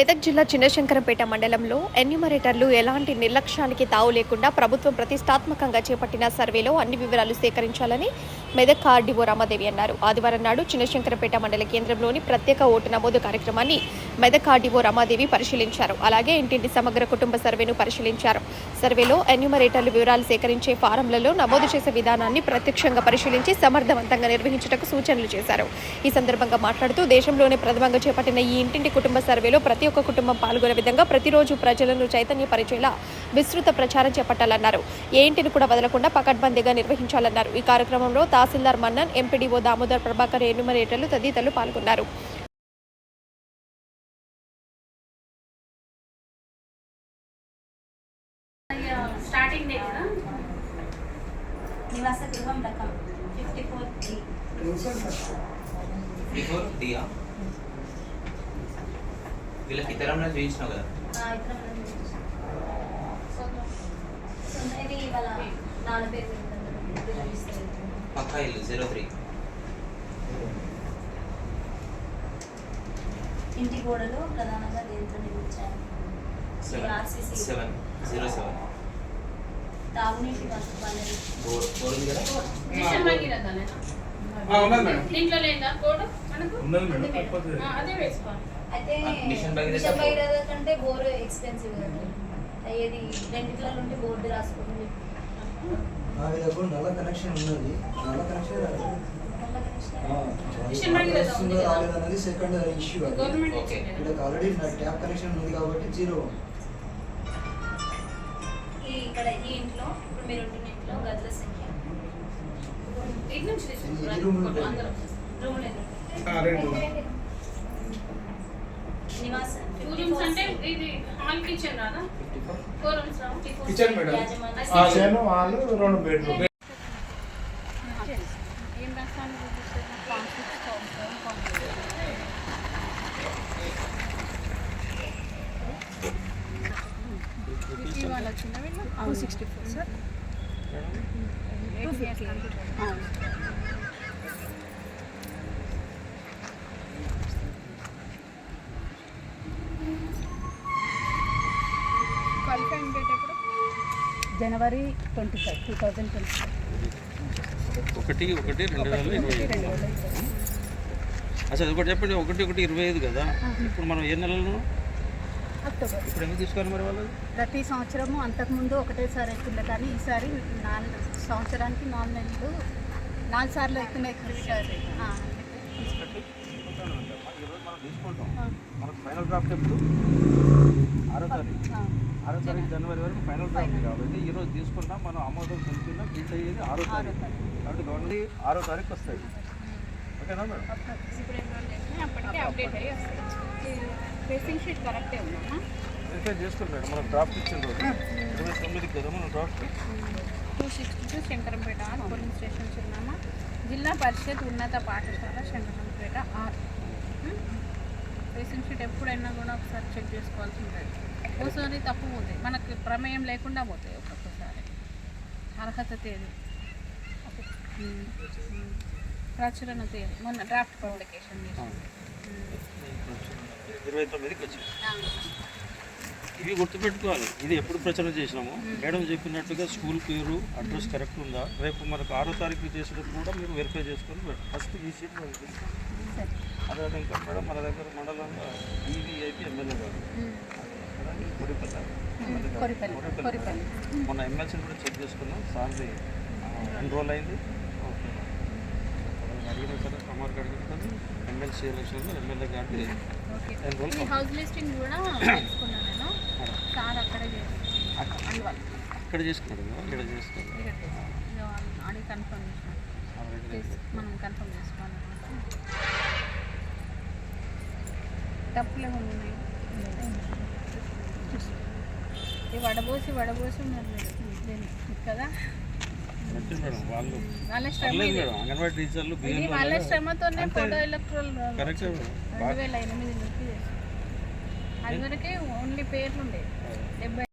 మెదక్ జిల్లా చిన్నశంకరంపేట మండలంలో ఎన్యూమరేటర్లు ఎలాంటి నిర్లక్ష్యానికి తావు లేకుండా ప్రభుత్వం ప్రతిష్టాత్మకంగా చేపట్టిన సర్వేలో అన్ని వివరాలు సేకరించాలని మెదక్ ఆర్డీఓ రామాదేవి అన్నారు. ఆదివారం నాడు చిన్నశంకరంపేట మండల కేంద్రంలోని ప్రత్యేక ఓటు నమోదు కార్యక్రమాన్ని మెదక్ ఆర్డీఓ రమాదేవి పరిశీలించారు. అలాగే ఇంటింటి సమగ్ర కుటుంబ సర్వేను పరిశీలించారు. సర్వేలో ఎన్యూమరేటర్లు వివరాలు సేకరించే ఫారంలలో నమోదు చేసే విధానాన్ని ప్రత్యక్షంగా పరిశీలించి సమర్థవంతంగా నిర్వహించటకు సూచనలు చేశారు. ఈ సందర్భంగా మాట్లాడుతూ దేశంలోనే ప్రథమంగా చేపట్టిన ఈ ఇంటింటి కుటుంబ సర్వేలో ప్రతి ఒక్క కుటుంబం పాల్గొనే విధంగా ప్రతిరోజు ప్రజలను చైతన్యపరిచేలా విస్తృత ప్రచారం చేపట్టాలన్నారు. ఏ ఇంటిని కూడా వదలకుండా పకడ్బందీగా నిర్వహించాలన్నారు. ఈ కార్యక్రమంలో తహసీల్దార్ మన్నన్ ఎంపీడీఓ దామోదర్ ప్రభాకర్ ఎన్యూమరేటర్లు తదితరులు పాల్గొన్నారు. స్టార్టింగ్ డే కదా నివాస గృహం రకం. ఫిఫ్టీ ఫోర్ డి బిఫోర్ దియా వీళ్ళకి తెలంగాణ చూపించినావు కదా? పక్కా ఇల్లు జీరో త్రీ ఇంటి గోడలు ప్రధానంగా దేంతో నిర్మించారు seven RCC. Seven zero seven తాగునీటి వసతి ఉంది కదా? దీంట్లో లేదా కోడ్ కంటే బోర్ ఎక్స్పెన్సివ్ ఏది రెండిట్లలో ఉంటే బోర్డు రాసుకుంటుంది నా దగ్గర నల్ల కనెక్షన్ ఉన్నది. నల్ల కనెక్షన్ వస్తుందో. రాలేదో అనేది సెకండ్ ఇష్యూ అది. Government okay. ఇచ్చింది కదా. వీళ్ళకి ఆల్రెడీ నా ట్యాప్ కనెక్షన్ ఉంది కాబట్టి జీరో. ఈ ఇక్కడ ఈ ఇంట్లో ఇప్పుడు మీరు ఉంటున్న ఇంట్లో గదుల సంఖ్య. ఇటు నుంచి రూమ్ లేదు. రెండు. నివాసం టూ రూమ్స్ అంటే ఇది హాల్ కిచెన్ మేడం కిచెన్ వాళ్ళు రెండు bedroom two sixty four sir two fifty qualifying date ఎప్పుడు January twenty five two thousand twenty five ఒకటి ఒకటి రెండు వేల ఇరవై ఐదు. అసలు ఒకటి చెప్పండి ఒకటి ఒకటి ఇరవై ఐదు కదా? ఇప్పుడు మనం ఏ నెలలో అక్టోబర్. ఇప్పుడు ఎందుకు తీసుకోవాలి మరి వాళ్ళు ప్రతి సంవత్సరము అంతకుముందు ఒకటేసారి అవుతుండే కానీ ఈసారి నాలుగు సంవత్సరానికి నాలుగు నెలలు నాలుగు సార్లు అవుతున్నాయి సార్ ఈరోజు మనం తీసుకుంటాం. మనకు ఫైనల్ డ్రాఫ్ట్ ఎప్పుడు? ఆరో తారీఖు. ఆరో తారీఖు జనవరి. వరకు ఫైనల్ డ్రాఫ్ట్ కాబట్టి ఈ రోజు తీసుకుంటాం మనం ఆమోదం పొందుతున్నా బిల్ అయ్యేది ఆరో తారీఖు. కాబట్టి గవర్నమెంట్ ఆరో తారీఖు వస్తాయి. ఓకేనా మేడం? వెరిఫై చేసుకోండి మేడం మనం డ్రాఫ్ట్ ఇచ్చిన రోజు. ఇరవై తొమ్మిదికి కదా మనం draft? Two sixty two Shankarampet R polling station చిరునామా. జిల్లా పరిషత్ ఉన్నత పాఠశాల శంకరంపేట ఆర్. రేషన్ షీట్ ఎప్పుడైనా కూడా ఒకసారి చెక్ చేసుకోవాల్సి ఉంటుంది. ఒకసారి తప్పు పోతాయి. మనకు ప్రమేయం లేకుండా పోతాయి ఒక్కొక్కసారి. అర్హత తేదీ. ప్రచురణ తేదీ. మొన్న డ్రాఫ్ట్ పబ్లికేషన్ ఇరవై తొమ్మిదికి వచ్చింది. ఇవి గుర్తుపెట్టుకోవాలి. ఇది ఎప్పుడు ప్రచారం చేసినాము? మేడం చెప్పినట్టుగా స్కూల్ పేరు అడ్రస్ కరెక్ట్ ఉందా? రేపు మనకు ఆరో తారీఖు చేసేటప్పుడు కూడా మీరు వెరిఫై చేసుకొని. ఫస్ట్ ఈ సీట్ మనకి తెలుసు. అదే ఇంకా మేడం మన దగ్గర మండలంలో ఈవీఐపీ ఎమ్మెల్యే గారు. కొరిపల్లి మొన్న ఎమ్మెల్సీని కూడా చెక్ చేసుకున్నాం సార్ది ఎన్రోల్ అయింది. ఓకే. అడిగిన సరే కుమార్ అడిగిన ఎమ్మెల్సీ ఎలక్షన్లో ఎమ్మెల్యే గారిది ఎన్రోల్ హౌస్ లిస్టింగ్ కూడా తెలుసుకున్నాను సార్ అక్కడే అక్కడ చేసుకున్నాడు ఇక్కడ చేసుకున్నాడు కన్ఫర్మ్ మనం కన్ఫర్మ్ చేసుకోవాలన్నమాట ఏమైనా ఉన్నాయి ఈ వడబోసి వడబోసి ఉన్నారు కదా? వాళ్ళు శ్రమ అంగన్వాడీ టీచర్లు వాళ్ళ శ్రమతోనే. ఫోటో ఎలక్ట్రల్ రెండు వేల ఎనిమిది నుంచి. అది వరకే ఓన్లీ పేర్లు ఉండేవి డెబ్బై